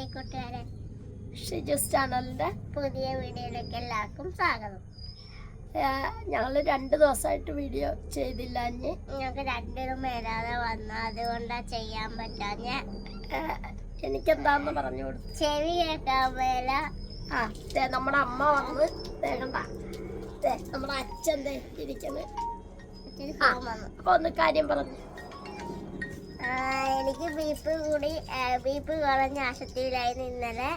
Hi കൂട്ടുകാരെ ഷിജസ് ചാനലിന്റെ പുതിയ വീഡിയോയിലേക്ക് എല്ലാവർക്കും സ്വാഗതം. ഞങ്ങൾ രണ്ട് ദിവസമായിട്ട് വീഡിയോ ചെയ്തില്ല ഞങ്ങൾക്ക് രണ്ടിനും വരാതെ വന്നു. അതുകൊണ്ടാ ചെയ്യാൻ പറ്റാഞ്ഞ. എനിക്കെന്താന്ന് പറഞ്ഞു കൊടുത്തു ചെവി കേൾക്കാൻ മേല. ആ നമ്മുടെ അമ്മ വന്ന് ദേ നമ്മുടെ അച്ഛൻ ഇരിക്കുന്നത് അപ്പൊ ഒന്ന് കാര്യം പറഞ്ഞു. എനിക്ക് ബീപ്പ് കൂടി ബീപ്പ് കുറഞ്ഞ ആശുപത്രിയിലായിരുന്നു ഇന്നലെ.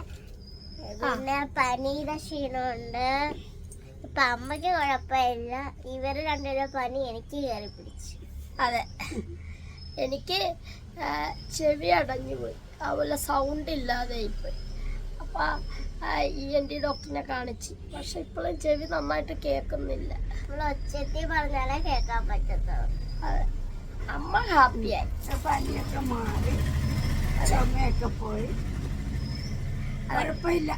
പിന്നെ പനിയുടെ ക്ഷീണമുണ്ട്. ഇപ്പൊ അമ്മയ്ക്ക് കുഴപ്പമില്ല. ഇവർ രണ്ടുപേരും പനി എനിക്ക് കയറി പിടിച്ചു. അതെ. എനിക്ക് ചെവി അടഞ്ഞു പോയി. അതുപോലെ സൗണ്ട് ഇല്ലാതെ പോയി. അപ്പോൾ ഇ എൻ ഡി ഡോക്ടറിനെ കാണിച്ച്. പക്ഷെ ഇപ്പോഴും ചെവി നന്നായിട്ട് കേൾക്കുന്നില്ല. നമ്മൾ ഒച്ചത്തിൽ പറഞ്ഞാലേ കേൾക്കാൻ പറ്റത്തുള്ളൂ. അതെ. അമ്മ ഹാപ്പിയായി. പനിയൊക്കെ മാറി. ചുമയൊക്കെ പോയി. കുഴപ്പമില്ല.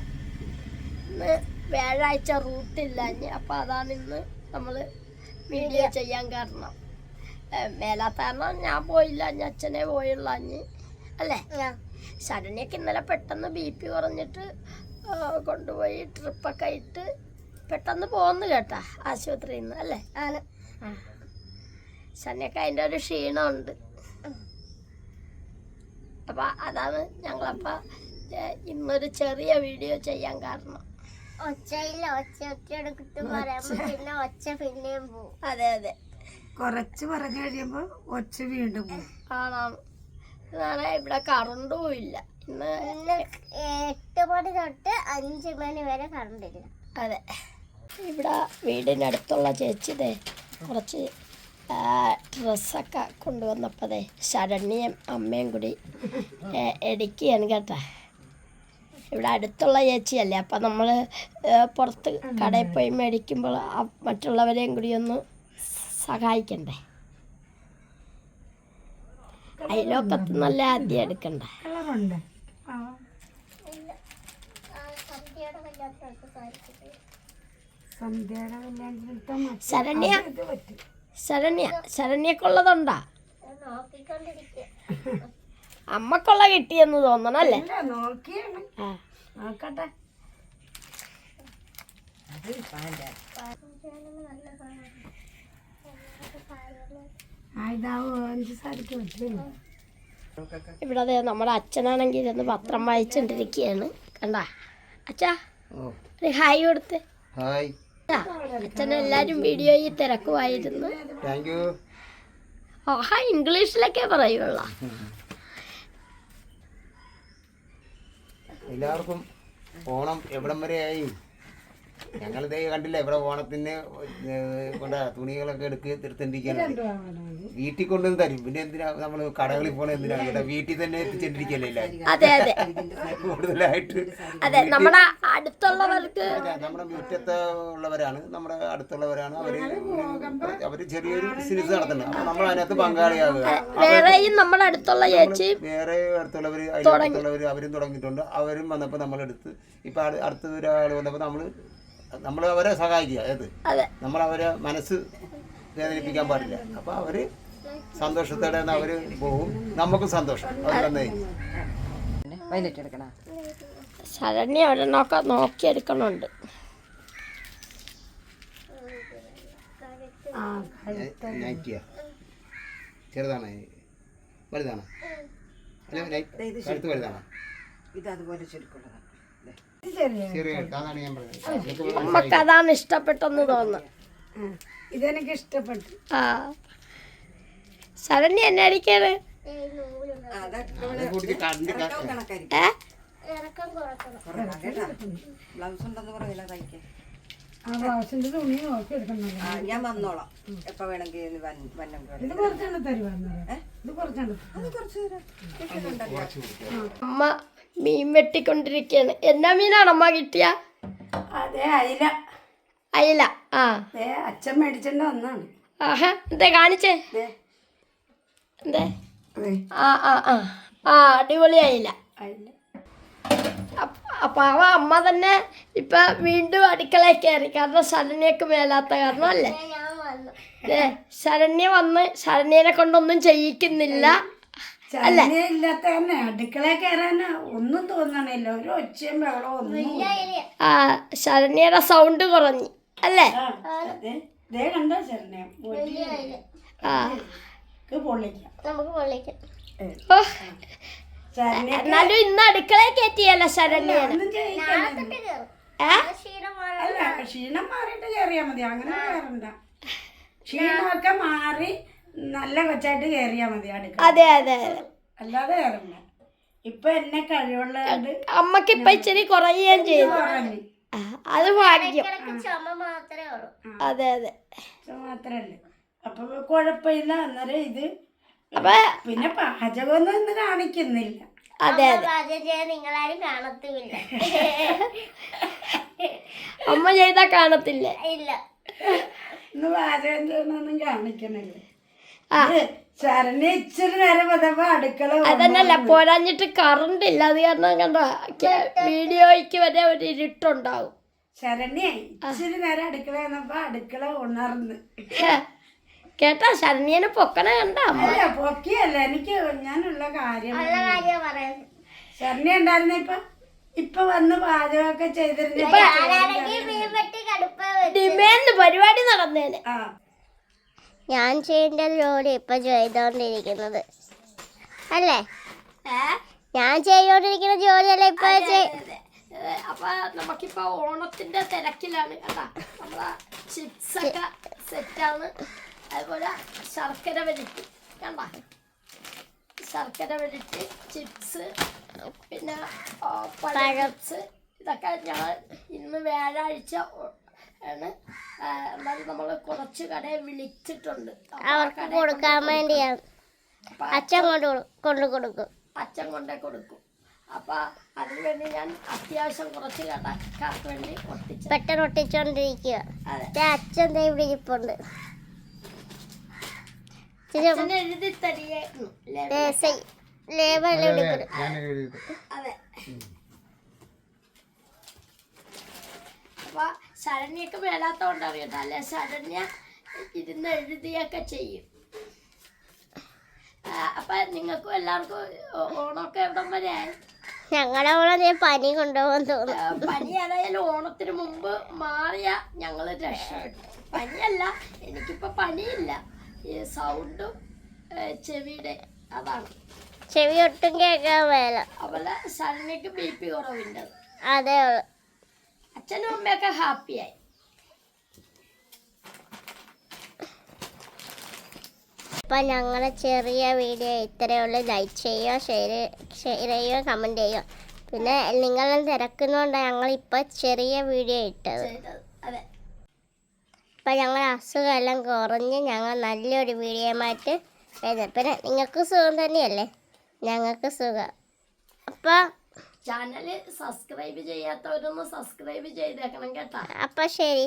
ഇന്ന് വ്യാഴാഴ്ച റൂട്ടില്ല ഇനി അപ്പം അതാണ് ഇന്ന് നമ്മൾ വീഡിയോ ചെയ്യാൻ കാരണം. മേലാത്ത കാരണം ഞാൻ പോയില്ല ഞാൻ അച്ഛനെ പോയുള്ളഞ്ഞ് അല്ലേ? ശരണിയൊക്കെ ഇന്നലെ പെട്ടെന്ന് ബി പി കുറഞ്ഞിട്ട് കൊണ്ടുപോയി ട്രിപ്പൊക്കെ ഇട്ട് പെട്ടെന്ന് പോകുന്നു കേട്ടാ ആശുപത്രിയിൽ നിന്ന് അല്ലേ? ആണ്. ആ. ശരണ്യൊക്കെ അതിന്റെ ഒരു ക്ഷീണമുണ്ട്. അപ്പം അതാണ് ഞങ്ങളപ്പോൾ ഇന്നൊരു ചെറിയ വീഡിയോ ചെയ്യാൻ കാരണം. ഒച്ചയില്ല ഒച്ച എടുത്തിട്ട് പറയുമ്പോ പിന്നെ ഒച്ച പിന്നെയും പോവും. അതെ അതെ. കുറച്ച് പറഞ്ഞു കഴിയുമ്പോൾ ഒച്ച വീണ്ടും പോകും ആണാണ് ഇതാണ് ഇവിടെ കറണ്ട് പോയില്ല ഇന്ന് എട്ട് മണി തൊട്ട് അഞ്ച് മണി വരെ കറണ്ടില്ല. അതെ. ഇവിടെ വീടിനടുത്തുള്ള ചേച്ചി ദേ കുറച്ച് ഡ്രസ്സൊക്കെ കൊണ്ടുവന്നപ്പോഴേ ദേ ശരണ്യം അമ്മയും കൂടി എടുക്കുകയാണ് കേട്ടാ. ഇവിടെ അടുത്തുള്ള ചേച്ചിയല്ലേ അപ്പം നമ്മൾ പുറത്ത് കടയിൽ പോയി മേടിക്കുമ്പോൾ മറ്റുള്ളവരെയും കൂടി ഒന്ന് സഹായിക്കണ്ടേ? അതിലൊക്കത്ത് നല്ല ആദ്യം എടുക്കണ്ടേ. ശരണ്യ? ശരണ്യ ശരണ്യക്കുള്ളതുണ്ടാ. അമ്മക്കുള്ള കിട്ടിയെന്ന് തോന്നണം അല്ലേ? നോക്കട്ടെ. ഇവിടെ അതെ നമ്മുടെ അച്ഛനാണെങ്കിൽ ഇരുന്ന് പത്രം വായിച്ചുകൊണ്ടിരിക്കുകയാണ് കണ്ട? അച്ഛാ ഹായ് കൊടുത്ത്. ഹായ്. അച്ഛൻ എല്ലാവരും വീഡിയോയിൽ തിരക്കുമായിരുന്നു. ഓഹാ ഇംഗ്ലീഷിലൊക്കെ പറയുള്ള. എല്ലാവർക്കും ഓണം എവിടം വരെ വരെയായി ഞങ്ങളിതേ കണ്ടില്ല ഇവിടെ ഓണത്തിന് കൊണ്ട തുണികളൊക്കെ എടുക്കുക തീർത്തിരിക്കാനാണ് വീട്ടിൽ കൊണ്ടുവന്ന് തരും. പിന്നെ എന്തിനാ നമ്മൾ കടകളിൽ പോണ എന്തിനാ? വീട്ടിൽ തന്നെ എത്തിച്ചോണ്ടിരിക്കല്ലേ അതെ അതെ. കൂടുതലായിട്ട് അതെ നമ്മുടെ അടുത്തുള്ളവർക്ക് നമ്മുടെ മുറ്റത്ത് ഉള്ളവരാണ് നമ്മുടെ അടുത്തുള്ളവരാണ്. അവർ അവർ ചെറിയൊരു ബിസിനസ് നടത്തുന്നത് അപ്പൊ നമ്മൾ അതിനകത്ത് പങ്കാളിയാവുക. വേറെയും നമ്മുടെ അടുത്തുള്ള ചേച്ചി വേറെ അടുത്തുള്ളവര് അടുത്തുള്ളവര് അവരും തുടങ്ങിയിട്ടുണ്ട്. അവരും വന്നപ്പോൾ നമ്മളെടുത്ത് ഇപ്പൊ അടു- അടുത്ത ഒരാൾ വന്നപ്പോൾ നമ്മൾ നമ്മൾ അവരെ സഹായിക്കുക ഏത്? അതെ. നമ്മൾ അവരെ മനസ്സ് വേദനിപ്പിക്കാൻ പാടില്ല. അപ്പൊ അവർ സന്തോഷത്തോടെ അവർ പോകും നമുക്കും സന്തോഷം. അവർ അവിടെ ശരണ്യ ഒരെണ്ണമൊക്കെ നോക്കിയെടുക്കണുണ്ട്. ആ നൈറ്റിയ? ചെറുതാണോ? വലുതാണോ? കഴുത്ത് അതാണ് നമുക്ക് അതാണ് ഇഷ്ടപ്പെട്ടെന്ന് തോന്നുന്നു. ഇതെനിക്ക് ഇഷ്ടപ്പെട്ടു. ആ. ശരണ്യ എന്നെ അടിക്കാണ്. ഞാൻ വന്നോളാം. എപ്പോ വേണമെങ്കിൽ. അമ്മ മീൻ വെട്ടിക്കൊണ്ടിരിക്കയാണ്. എന്നാ മീനാണ് അമ്മ കിട്ടിയ? അതെ അയില. അയില ആ. അച്ഛൻ മേടിച്ചോണ്ട് വന്നാണ്. ആഹാ എന്താ കാണിച്ചേ? എന്തേ? ആ ആ ആ. ആ അടിപൊളിയായില്ല. അപ്പ- അപ്പൊ അവ അമ്മ തന്നെ ഇപ്പൊ വീണ്ടും അടുക്കളയിൽ കയറി. കാരണം ശരണ്യക്ക് മേലാത്ത കാരണം അല്ലേ? ശരണ്യ വന്ന് ശരണ്യനെ കൊണ്ടൊന്നും ചെയ്യിക്കുന്നില്ല. ഇല്ലാത്ത തന്നെ അടുക്കള കയറാൻ ഒന്നും തോന്നണില്ല. ഒരു ഒച്ചയും ഒന്നും ആ ശരണ്യയുടെ സൗണ്ട് കുറഞ്ഞു. അല്ലേ? ആ, ഒറ്റയ്ക്ക് പൊള്ളിക്കാം നമുക്ക് പൊള്ളിക്കാം എന്നാലും ഇന്ന് അടുക്കളയിൽ കയറ്റിയല്ല ശരണ്യ ക്ഷീണം അല്ല ക്ഷീണം മാറിയിട്ട് കയറിയാ മതി. അങ്ങനെ കയറണ്ട ക്ഷീണമൊക്കെ മാറി നല്ല കൊച്ചായിട്ട് കയറിയാ മതി അടുക്കള. അതെ അതെ അല്ലാതെ കയറണ്ട ഇപ്പൊ എന്നെ കഴിവുള്ളതുകൊണ്ട് അമ്മയ്ക്ക് ഇപ്പൊ ഇച്ചിരി കുറയുകയും ചെയ്തു. അത് ഭാഗ്യം. ഇടയ്ക്ക് മാത്രമേ ഉള്ളൂ. അതെ അതെ. മാത്രല്ലേ അപ്പൊ കുഴപ്പമില്ല. അന്നേരം ഇത് അപ്പൊ പിന്നെ പാചകമൊന്നും ഇന്ന് കാണിക്കുന്നില്ല. അതെ അമ്മ നിങ്ങളാരും ചെയ്താ കാണത്തില്ല. ഇല്ല. ഇന്ന് പാചകം കാണിക്കണില്ല ഇച്ചിരി നേരം വന്നപ്പോ അടുക്കള അതന്നല്ല പോരാഞ്ഞിട്ട് കറണ്ട് ഇല്ല അത് കാരണം കണ്ട വീഡിയോയ്ക്ക് വരെ ഒരു ഇരുട്ടുണ്ടാവും. ശരണ്യ ഇച്ചിരി നേരം അടുക്കള വന്നപ്പോ അടുക്കള ഉണർന്ന്. കേട്ടാ ശരണ്യനെ പൊക്കണ കണ്ട? അമ്മ അല്ല പൊക്കിയല്ല. എനിക്ക് ഞാനുള്ള കാര്യം ശരണി കാര്യം ശരണ്യ ഉണ്ടായിരുന്ന ഇപ്പൊ? ഇപ്പൊ വന്ന് പാചകമൊക്കെ ചെയ്തിരുന്നു പരിപാടി നടന്നേനെ. ആ. ഞാൻ ചെയ്യേണ്ട ജോലി ഇപ്പൊ ചെയ്തോണ്ടിരിക്കുന്നത്. അല്ലേ? ഞാൻ ചെയ്തോണ്ടിരിക്കുന്ന ജോലിയല്ല ഇപ്പൊ അപ്പൊ നമുക്കിപ്പോ ഓണത്തിന്റെ തിരക്കിലാണ് കേട്ടാ. നമ്മളെ ചിപ്സ് ഒക്കെ സെറ്റാണ് അതുപോലെ ശർക്കര വരട്ടി. കണ്ട ശർക്കര വരട്ടി ചിപ്സ് പിന്നെ പഴകപ്സ് ഇതൊക്കെ ഞങ്ങൾ ഇന്ന് വ്യാഴാഴ്ച ആണ്. എന്നാലും നമ്മൾ കുറച്ച് കടയെ വിളിച്ചിട്ടുണ്ട്. അവർക്ക് കൊടുക്കാൻ വേണ്ടിയാണ്. അച്ഛൻ കൊണ്ട് കൊണ്ട് കൊടുക്കും. അച്ഛൻ കൊണ്ടേ കൊടുക്കും. അപ്പൊ അതിന് വേണ്ടി ഞാൻ അത്യാവശ്യം കുറച്ച് കടക്കാർക്ക് വേണ്ടി ഒട്ടിച്ചു പെട്ടെന്ന് ഒട്ടിച്ചോണ്ടിരിക്കുക അച്ഛൻ ഇവിടെ ഇരിപ്പുണ്ട് ഇച്ചിരി അച്ഛൻ എഴുതി തരികയായിരുന്നു ലേബൽ. ദേ സൈ- ലേബൽ എടുക്കണം അതെ അപ്പൊ ശരണ്യൊക്കെ മേലാത്തോണ്ടാണ് കേട്ടോ അല്ലെ ശരണ്യ ഇരുന്ന് എഴുതിയൊക്കെ ചെയ്യും. അപ്പൊ നിങ്ങൾക്കും എല്ലാവർക്കും ഓണമൊക്കെ എവിടം വരെ ഞങ്ങളുടെ കൂടെ ദേ പനി കൊണ്ടുപോകാൻ തോന്നുന്നു. പനി ഏതായാലും ഓണത്തിന് മുമ്പ് മാറിയ ഞങ്ങൾ രക്ഷപ്പെട്ടു പനിയല്ല എനിക്കിപ്പോ പനിയില്ല. സൗണ്ടും ചെവിയുടെ അതാണ്. ചെവി ഒട്ടും കേൾക്കാൻ വേല അവളെ സണ്ണിക്ക് ബി പി കുറവുണ്ട് അതേ അച്ഛനും അമ്മയൊക്കെ ഹാപ്പിയായി അപ്പം ഞങ്ങളെ ചെറിയ വീഡിയോ ഇത്രയേ ഉള്ളൂ. ലൈക്ക് ചെയ്യുക ഷെയർ ഷെയർ ചെയ്യുക കമന്റ് ചെയ്യുക പിന്നെ നിങ്ങളെ തിരക്കുന്നതുകൊണ്ടാണ് ഞങ്ങളിപ്പോൾ ചെറിയ വീഡിയോ ഇട്ടത്. അപ്പം ഞങ്ങൾ അസുഖമെല്ലാം കുറഞ്ഞ് ഞങ്ങൾ നല്ലൊരു വീഡിയോമായിട്ട് വരുന്നത് പിന്നെ നിങ്ങൾക്ക് സുഖം തന്നെയല്ലേ? ഞങ്ങൾക്ക് സുഖം. അപ്പം ചാനൽ സബ്സ്ക്രൈബ് ചെയ്യാത്തവരൊന്ന് സബ്സ്ക്രൈബ് ചെയ്തേക്കണം കേട്ടോ. അപ്പം ശരി.